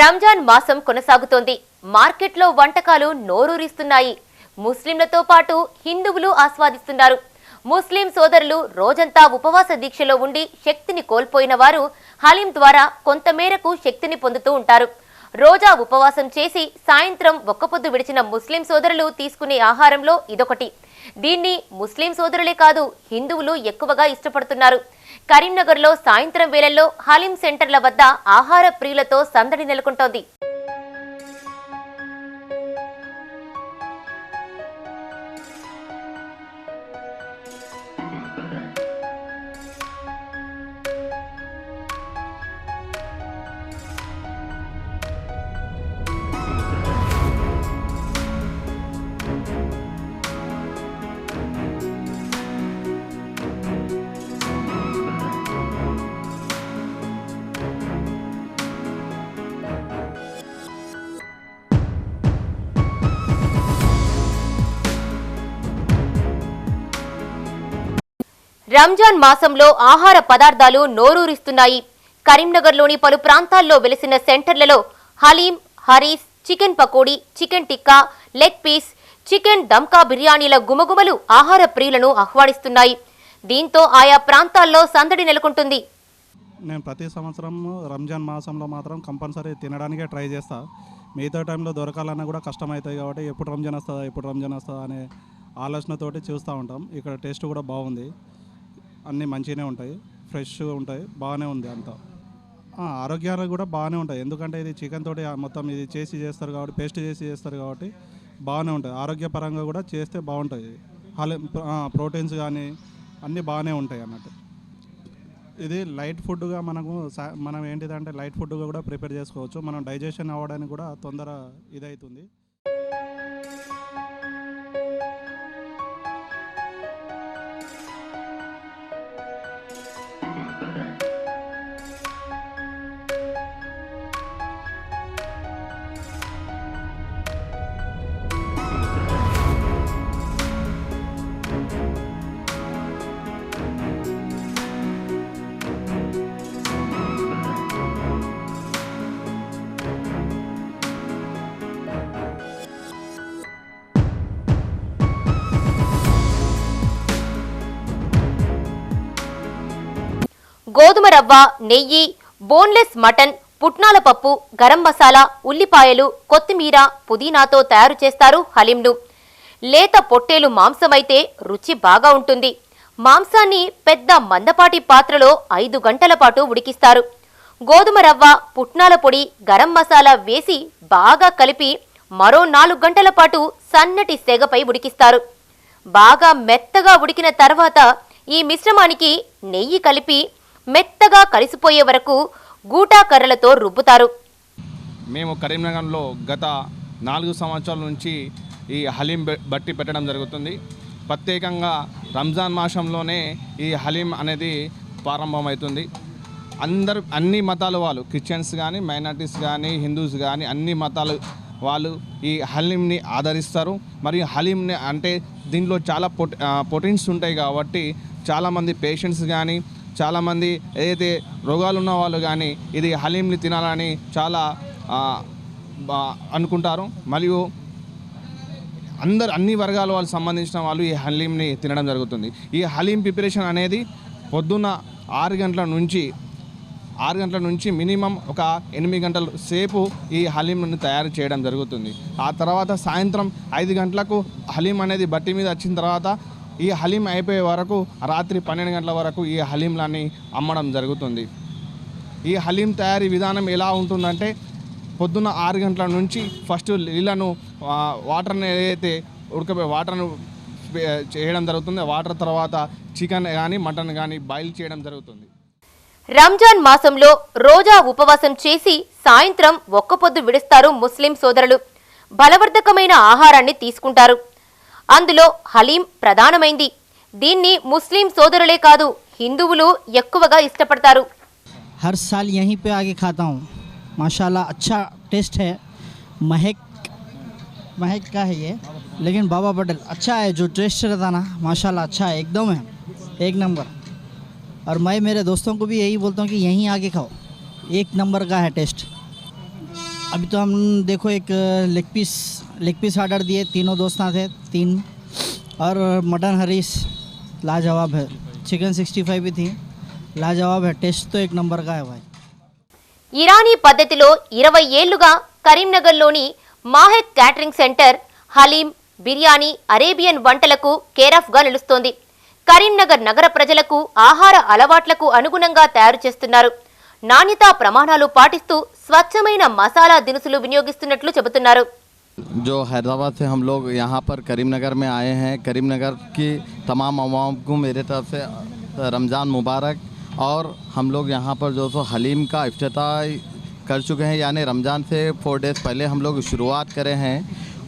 రంజాన్ మాసం కొనసాగుతోంది. మార్కెట్లో వంటకాలు నోరూరిస్తున్నాయి. ముస్లింలతో పాటు హిందువులు ఆస్వాదిస్తున్నారు. ముస్లిం సోదరులు రోజంతా ఉపవాస దీక్షలో ఉండి శక్తిని కోల్పోయిన వారు హలీం ద్వారా కొంతమేరకు శక్తిని పొందుతూ ఉంటారు. రోజా ఉపవాసం చేసి సాయంత్రం ఒక్కపొద్దు విడిచిన ముస్లిం సోదరులు తీసుకునే ఆహారంలో ఇదొకటి. దీన్ని ముస్లిం సోదరులే కాదు హిందువులు ఎక్కువగా ఇష్టపడుతున్నారు. కరీంనగర్లో సాయంత్రం వేళల్లో హలీం సెంటర్ల వద్ద ఆహార ప్రియులతో సందడి నెలకొంటోంది. రంజాన్ మాసంలో ఆహార పదార్థాలు నోరూరిస్తున్నాయి. కరీంనగర్లోని పలు ప్రాంతాల్లో వెలిసిన సెంటర్లలో haleem harees chicken pakodi chicken tikka leg piece chicken దమ్కా బిర్యానీల గుమగుమలు ఆహార ప్రియులను ఆహ్వానిస్తున్నాయి. దీంతో ఆయా ప్రాంతాల్లో సందడి నెలకొంటుంది. నేను ప్రతి సంవత్సరం రంజాన్ మాసంలో మాత్రం కంపల్సరీ తినడానికే ట్రై చేస్తా. మిగతా టైంలో దొరకాలన్నా కూడా కష్టమవుతాయి కాబట్టి ఎప్పుడు రంజాన్ వస్తుందా ఎప్పుడు రంజాన్ వస్తుందా అనే ఆలోచనతోటి చూస్తూ ఉంటాం. ఇక్కడ టేస్ట్ కూడా బాగుంది. అన్నీ మంచిగానే ఉంటాయి. ఫ్రెష్గా ఉంటాయి. బాగానే ఉంది అంతా. ఆరోగ్యానికి కూడా బాగానే ఉంటాయి. ఎందుకంటే ఇది చికెన్ తోటి మొత్తం ఇది చేసి చేస్తారు కాబట్టి పేస్ట్ చేసి చేస్తారు కాబట్టి బాగానే ఉంటాయి. ఆరోగ్యపరంగా కూడా చేస్తే బాగుంటాయి. హాలే ప్రోటీన్స్ కానీ అన్నీ బాగానే ఉంటాయి అన్నట్టు. ఇది లైట్ ఫుడ్గా మనకు సా- మనం ఏంటిదంటే లైట్ ఫుడ్గా కూడా ప్రిపేర్ చేసుకోవచ్చు. మనం డైజెషన్ అవ్వడానికి కూడా తొందర ఇదవుతుంది రవ్వ నెయ్యి బోన్లెస్ మటన్ పుట్నాల పప్పు గరం మసాలా ఉల్లిపాయలు కొత్తిమీర పుదీనాతో తయారు చేస్తారు హలీంను లేత పొట్టేలు మాంసమైతే రుచి బాగా ఉంటుంది. మాంసాన్ని పెద్ద మందపాటి పాత్రలో ఐదు గంటల పాటు ఉడికిస్తారు. గోధుమ రవ్వ పుట్నాల పొడి గరం మసాలా వేసి బాగా కలిపి మరో నాలుగు గంటల పాటు సన్నటి సెగపై ఉడికిస్తారు. బాగా మెత్తగా ఉడికిన తర్వాత ఈ మిశ్రమానికి నెయ్యి కలిపి మెత్తగా కలిసిపోయే వరకు గూటా కర్రలతో రుబ్బుతారు. మేము కరీంనగర్లో గత నాలుగు సంవత్సరాల నుంచి ఈ హలీం బట్టి పెట్టడం జరుగుతుంది. ప్రత్యేకంగా రంజాన్ మాసంలోనే ఈ హలీం అనేది ప్రారంభమవుతుంది. అందరు అన్ని మతాల వాళ్ళు క్రిస్టియన్స్ కానీ మైనార్టీస్ కానీ హిందూస్ కానీ అన్ని మతాలు వాళ్ళు ఈ హలీంని ఆదరిస్తారు. మరియు హలీంని అంటే దీంట్లో చాలా పొట్ ఉంటాయి కాబట్టి చాలామంది పేషెంట్స్ కానీ చాలామంది ఏదైతే రోగాలు ఉన్న వాళ్ళు కానీ ఇది హలీంని తినాలని చాలా బా- అనుకుంటారు. మరియు అందరు అన్ని వర్గాల వాళ్ళు సంబంధించిన వాళ్ళు ఈ హలీంని తినడం జరుగుతుంది. ఈ హలీం ప్రిపరేషన్ అనేది పొద్దున్న ఆరు గంటల నుంచి ఆరు గంటల నుంచి మినిమం ఒక ఎనిమిది గంటల సేపు ఈ హలీంను తయారు చేయడం జరుగుతుంది. ఆ తర్వాత సాయంత్రం ఐదు గంటలకు హలీం అనేది బట్టి మీద వచ్చిన తర్వాత ఈ హలీం అయిపోయే వరకు రాత్రి పన్నెండు గంటల వరకు ఈ హలీంలన్నీ అమ్మడం జరుగుతుంది. ఈ హలీం తయారీ విధానం ఎలా ఉంటుందంటే పొద్దున్న ఆరు గంటల నుంచి ఫస్ట్ నీళ్ళను వాటర్ని ఏదైతే ఉడకబె వాటర్ను చేయడం జరుగుతుంది వాటర్ తర్వాత చికెన్ కానీ మటన్ కానీ బాయిల్ చేయడం జరుగుతుంది. రంజాన్ మాసంలో రోజా ఉపవాసం చేసి సాయంత్రం ఒక్కపొద్దు విడుస్తారు ముస్లిం సోదరులు. బలవర్ధకమైన ఆహారాన్ని తీసుకుంటారు. అందులో హలీం ప్రధానమైంది దీన్ని ముస్లిం సోదరులే కాదు హిందువులు ఎక్కువగా ఇష్టపడతారు हर साल यहीं पे आके खाता हूँ माशाल्लाह अच्छा टेस्ट है महक महक का है ये लेकिन बाबा पटेल अच्छा है जो टेस्ट रहता ना माशाल्लाह अच्छा है एकदम है एक नंबर और मैं मेरे दोस्तों को भी यही बोलता हूँ कि यहीं आके खाओ एक नंबर का है टेस्ट अभी तो हम देखो एक leg piece leg piece order दिए तीनों दोस्त थे तीन और मटन हरीस लाजवाब है चिकन सिक्सटी फाइव भी थी लाजवाब है टेस्ट तो एक नंबर का है भाई ఇరానీ పద్ధతిలో ఇరవై ఏళ్లుగా కరీంనగర్లోని Mahek catering centre haleem biryani Arabian వంటలకు కేరాఫ్గా నిలుస్తోంది కరీంనగర్ నగర ప్రజలకు ఆహార అలవాట్లకు అనుగుణంగా తయారు చేస్తున్నారు నాణ్యతా ప్రమాణాలు పాటిస్తూ స్వచ్ఛమైన మసాలా దినుసులు వినియోగిస్తున్నట్లు చెబుతున్నారు जो हैदराबाद से हम लोग यहाँ पर करीमनगर में आए हैं करीमनगर की तमाम अवाम को मेरे तरफ से रमज़ान मुबारक और हम लोग यहाँ पर जो सो हलीम का अफ्ताह कर चुके हैं यानी रमज़ान से फोर डेज़ पहले हम लोग शुरुआत करे हैं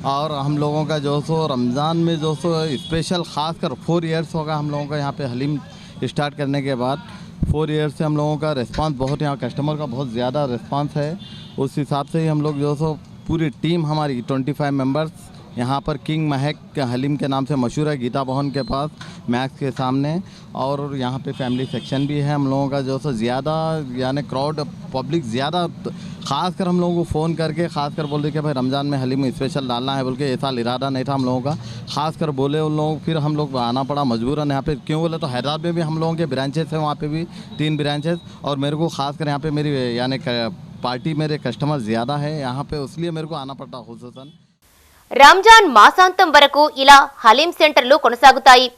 और हम लोगों का जो सो रमज़ान में जो सो स्पेशल ख़ास कर फोर ईयर्स होगा हम लोगों का यहाँ पे हलीम स्टार्ट करने के बाद फोर ईयर से हम लोगों का रिस्पांस बहुत यहाँ कस्टमर का बहुत ज़्यादा रिस्पांस है। उस हिसाब से ही हम लोग जो सो पूरी टीम हमारी 25 मेंबर्स यहाँ पर किंग महक हलीम के नाम से मशहूर है गीता भवन के पास, मैक्स के सामने। और यहाँ पे फैमिली सेक्शन भी है हम लोगों का, जो सो ज़्यादा, यानी क्राउड पब्लिक ज़्यादा खास कर हम लोगों को फ़ोन करके खास कर बोल रहे कि भाई रमज़ान में हलीम स्पेशल डालना है, बोल के ऐसा इरादा नहीं था हम लोगों का। खास कर बोले उन लोगों फिर हम लोग आना पड़ा मजबूरन यहाँ पे। क्यों बोले? तो हैदराबाद में भी हम लोगों के ब्रांचेस हैं, वहाँ पे भी तीन ब्रांचेस और मेरे को खास कर यहाँ पे मेरी, यानी पार्टी मेरे कस्टमर ज़्यादा है, यहाँ पे इसलिए मेरे को आना पड़ता खुसूसन। రంజాన్ మాసాంతం వరకు ఇలా హలీం సెంటర్లు కొనసాగుతాయి.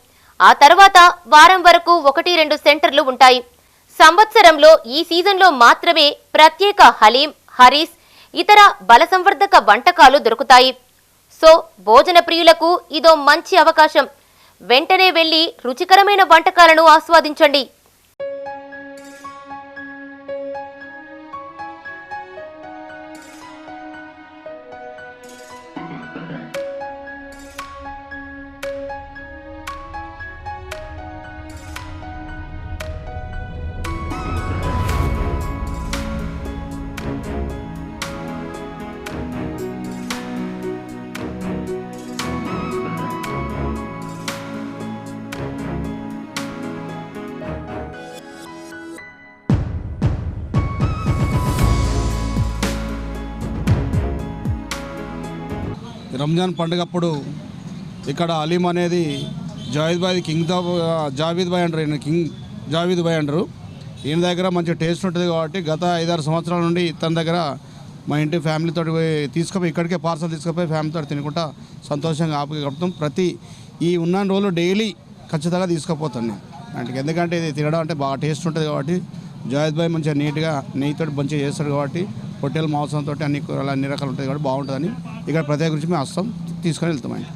ఆ తర్వాత వారం వరకు ఒకటి రెండు సెంటర్లు ఉంటాయి. సంవత్సరంలో ఈ సీజన్లో మాత్రమే ప్రత్యేక హలీం హరీస్ ఇతర బల సంవర్ధక వంటకాలు దొరుకుతాయి. సో భోజన ప్రియులకు ఇదో మంచి అవకాశం. వెంటనే వెళ్ళి రుచికరమైన వంటకాలను ఆస్వాదించండి. రంజాన్ పండుగప్పుడు ఇక్కడ అలీం అనేది జావేద్ బాయ్ కింగ్ దా జావేద్ బాయ్ అంటారు ఈయన కింగ్ జావేద్ బాయ్ అంటారు. ఈయన దగ్గర మంచి టేస్ట్ ఉంటుంది కాబట్టి గత ఐదారు సంవత్సరాల నుండి తన దగ్గర మా ఇంటి ఫ్యామిలీతో పోయి తీసుకుపోయి ఇక్కడికే పార్సల్ తీసుకుపోయి ఫ్యామిలీతో తినుకుంటా సంతోషంగా ఆపి గడుపుతాం. ప్రతి ఈ ఉన్న రోజులు డైలీ ఖచ్చితంగా తీసుకుపోతాను నేను. అంటే ఎందుకంటే ఇది తినడం అంటే బాగా టేస్ట్ ఉంటుంది కాబట్టి జావేద్ బాయ్ మంచిగా నీట్గా నెయ్యితో మంచిగా చేస్తాడు కాబట్టి పొట్టెల మాంసంతో అన్ని కూరలు అన్ని రకాలు ఉంటాయి కాబట్టి బాగుంటుందని ఇక్కడ ప్రత్యేక గురించి మేము వస్తాం తీసుకొని వెళ్తామండి